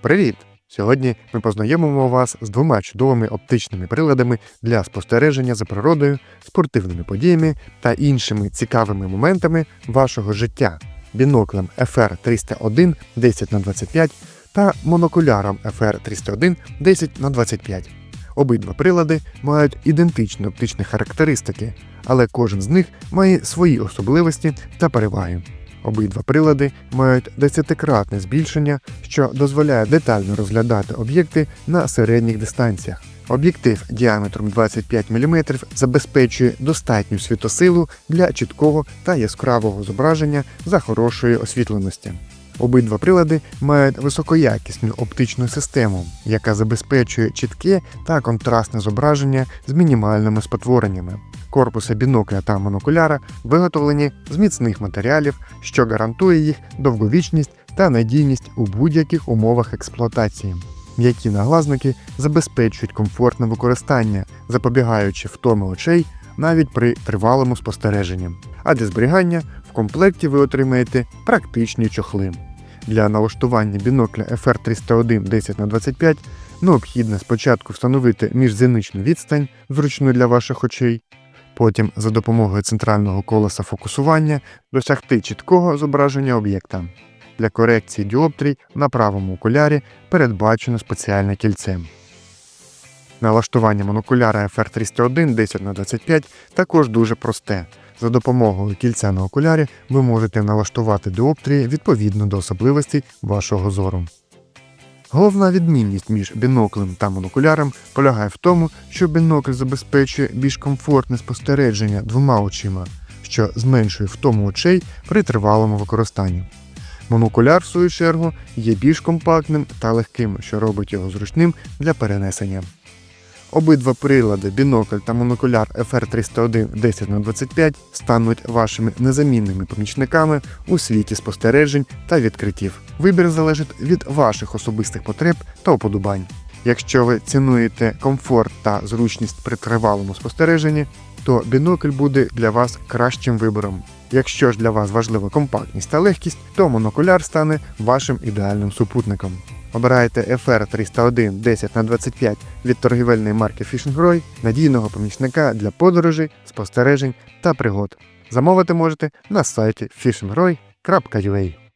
Привіт! Сьогодні ми познайомимо вас з двома чудовими оптичними приладами для спостереження за природою, спортивними подіями та іншими цікавими моментами вашого життя біноклем FR301 10х25 та монокуляром FR301 10х25. Обидва прилади мають ідентичні оптичні характеристики, але кожен з них має свої особливості та переваги. Обидва прилади мають десятикратне збільшення, що дозволяє детально розглядати об'єкти на середніх дистанціях. Об'єктив діаметром 25 мм забезпечує достатню світосилу для чіткого та яскравого зображення за хорошої освітленості. Обидва прилади мають високоякісну оптичну систему, яка забезпечує чітке та контрастне зображення з мінімальними спотвореннями. Корпуси бінокля та монокуляра виготовлені з міцних матеріалів, що гарантує їх довговічність та надійність у будь-яких умовах експлуатації. М'які наглазники забезпечують комфортне використання, запобігаючи втоми очей навіть при тривалому спостереженні. А для зберігання в комплекті ви отримаєте практичні чохли. Для налаштування бінокля FR301 10х25 необхідно спочатку встановити міжзіничну відстань, зручну для ваших очей, потім за допомогою центрального колеса фокусування досягти чіткого зображення об'єкта. Для корекції діоптрій на правому окулярі передбачено спеціальне кільце. Налаштування монокуляра FR301 10х25 також дуже просте. За допомогою кільця на окулярі ви можете налаштувати діоптрії відповідно до особливостей вашого зору. Головна відмінність між біноклем та монокуляром полягає в тому, що бінокль забезпечує більш комфортне спостереження двома очима, що зменшує втому очей при тривалому використанні. Монокуляр, в свою чергу, є більш компактним та легким, що робить його зручним для перенесення. Обидва прилади, бінокль та монокуляр FR301 10х25 стануть вашими незамінними помічниками у світі спостережень та відкриттів. Вибір залежить від ваших особистих потреб та уподобань. Якщо ви цінуєте комфорт та зручність при тривалому спостереженні, то бінокль буде для вас кращим вибором. Якщо ж для вас важлива компактність та легкість, то монокуляр стане вашим ідеальним супутником. Обирайте FR301 10х25 від торгівельної марки Fishing Roy, надійного помічника для подорожей, спостережень та пригод. Замовити можете на сайті fishingroy.ua.